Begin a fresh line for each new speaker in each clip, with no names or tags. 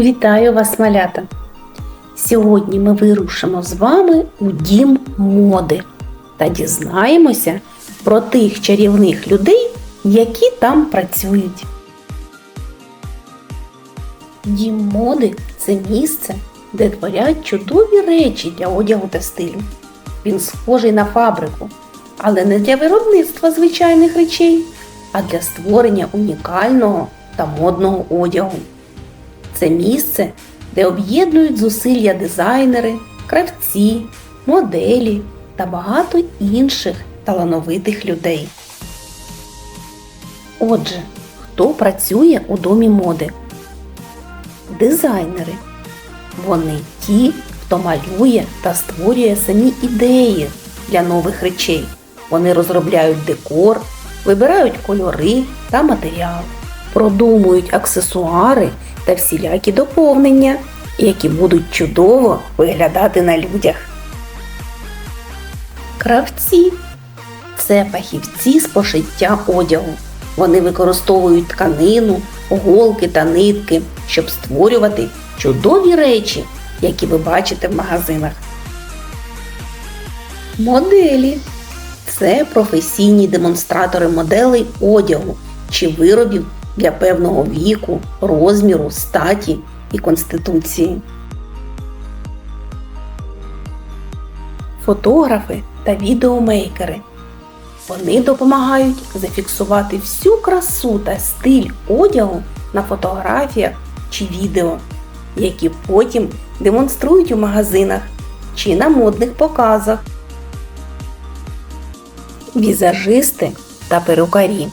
Вітаю вас, малята! Сьогодні ми вирушимо з вами у дім моди та дізнаємося про тих чарівних людей, які там працюють. Дім моди це місце, де творять чудові речі для одягу та стилю. Він схожий на фабрику, але не для виробництва звичайних речей, а для створення унікального та модного одягу. Це місце, де об'єднують зусилля дизайнери, кравці, моделі та багато інших талановитих людей. Отже, хто працює у домі моди? Дизайнери. Вони ті, хто малює та створює самі ідеї для нових речей. Вони розробляють декор, вибирають кольори та матеріал, продумують аксесуари та всілякі доповнення, які будуть чудово виглядати на людях. Кравці це фахівці з пошиття одягу. Вони використовують тканину, голки та нитки, щоб створювати чудові речі, які ви бачите в магазинах. Моделі це професійні демонстратори моделей одягу чи виробів для певного віку, розміру, статі і конституції. Фотографи та відеомейкери. Вони допомагають зафіксувати всю красу та стиль одягу на фотографіях чи відео, які потім демонструють у магазинах чи на модних показах. Візажисти та перукарі.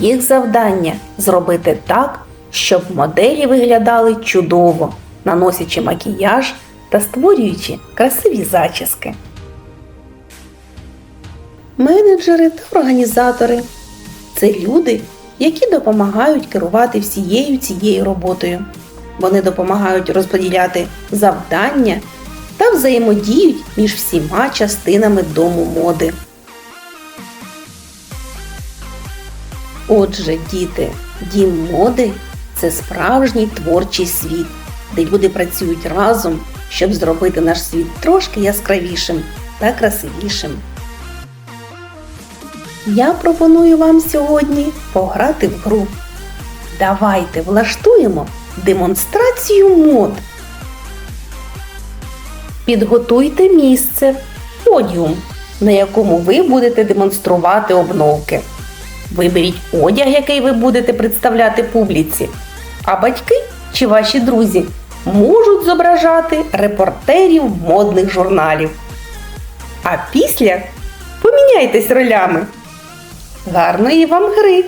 Їх завдання зробити так, щоб моделі виглядали чудово, наносячи макіяж та створюючи красиві зачіски. Менеджери та організатори це люди, які допомагають керувати всією цією роботою. Вони допомагають розподіляти завдання та взаємодіють між всіма частинами дому моди. Отже, діти, дім моди це справжній творчий світ, де люди працюють разом, щоб зробити наш світ трошки яскравішим та красивішим. Я пропоную вам сьогодні пограти в гру. Давайте влаштуємо демонстрацію мод. Підготуйте місце, подіум, на якому ви будете демонструвати обновки. Виберіть одяг, який ви будете представляти публіці. А батьки чи ваші друзі можуть зображати репортерів модних журналів. А після поміняйтесь ролями. Гарної вам гри!